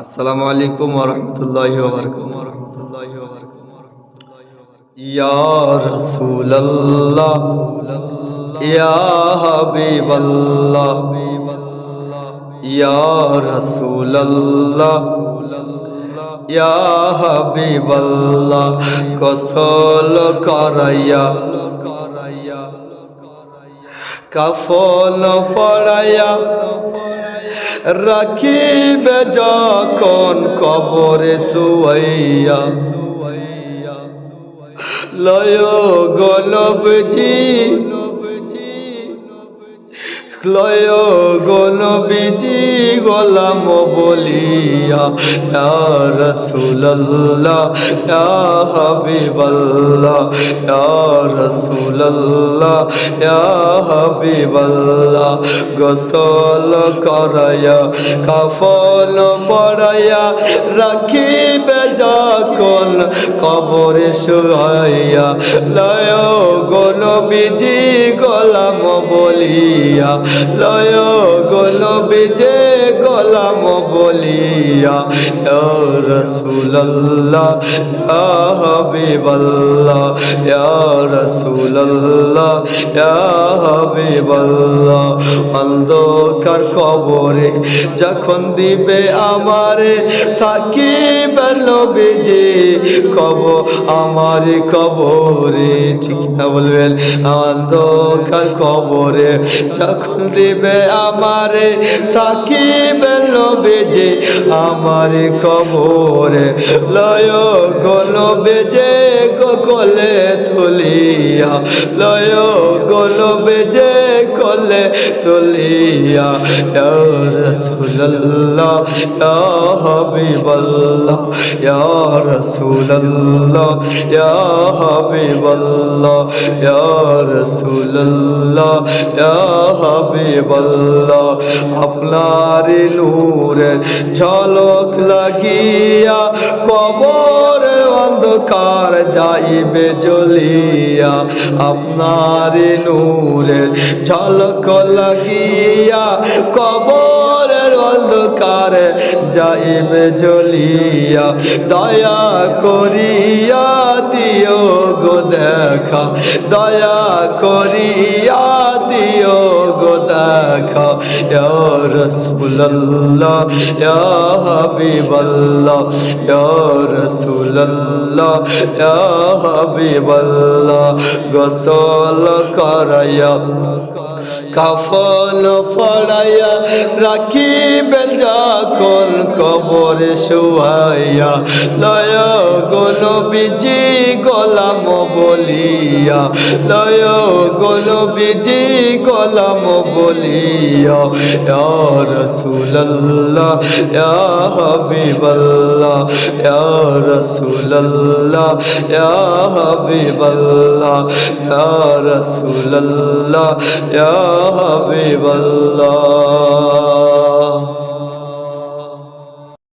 আসসালামু আলাইকুম ওরহমতুল্লাহি ইয়া রাসূলুল্লাহ ইয়া হাবিবাল্লাহ ইয়া রাসূলুল্লাহ ইয়া হাবিবাল্লাহ কসল করাইয়া কাফন পড়াইয়া রাখিবে যখন কবরে সুয়াইয়া। লয় গলবজি লয় গলবিজি গোলাম বলিয়া রাসূলুল্লাহ, ইয়া হাবিবাল্লাহ রাসূলুল্লাহ, ইয়া হাবিবাল্লাহ, গোসল করায়া কাফন পড়ায়া রাখিবে যখন কবরে শুয়াইয়া, লয় গলবিজি গোলাম বলিয়া, লয় গলবিজে গোলাম বলিয়া রসুল্লাহ হবিবল্লা রসুল্লাহ হাবিবাল্লাহ। অন্ধকার কবরে যখন দিবে আমারে, থাকিবে নবীজি কব আমার কবরে। ঠিক না বলবেন? অন্ধকার কবরে যখন দিবে আমারে, থাকিবে নবীজি আমার কবরে। লয় গল বেজে গলে তুলিয়া লয় গল বেজে কলে তুলিয়া রাসূলুল্লাহ ইয়া হাবিবাল্লাহ রাসূলুল্লাহ ইয়া হাবিবাল্লাহ রাসূলুল্লাহ ইয়া হাবিবাল্লাহ, আপনার নূরের ঝলক লাগিয়া কবর অন্ধকার যাইবে জ্বলিয়া, আপনার নূরের ঝলক লাগিয়া, কবরের অন্ধকার যাইবে জ্বলিয়া, দয়া করিয়া দিও গো দেখা, দয়া করিয়া দিও গো দেখা ইয়া রাসূলুল্লাহ ইয়া হাবিবাল্লাহ ইয়া রাসূলুল্লাহ ইয়া হাবিবাল্লাহ গোসল কাফন পড়াইয়া রাখিবেন যখন কবরে শুয়াইয়া। লয় গোল বিজি গোলাম বলিয়া। লয় গোল বিজি গোলাম বলিয়া। ইয়া রাসূলুল্লাহ, ইয়া হাবিবাল্লাহ ইয়া হাবিবাল্লাহ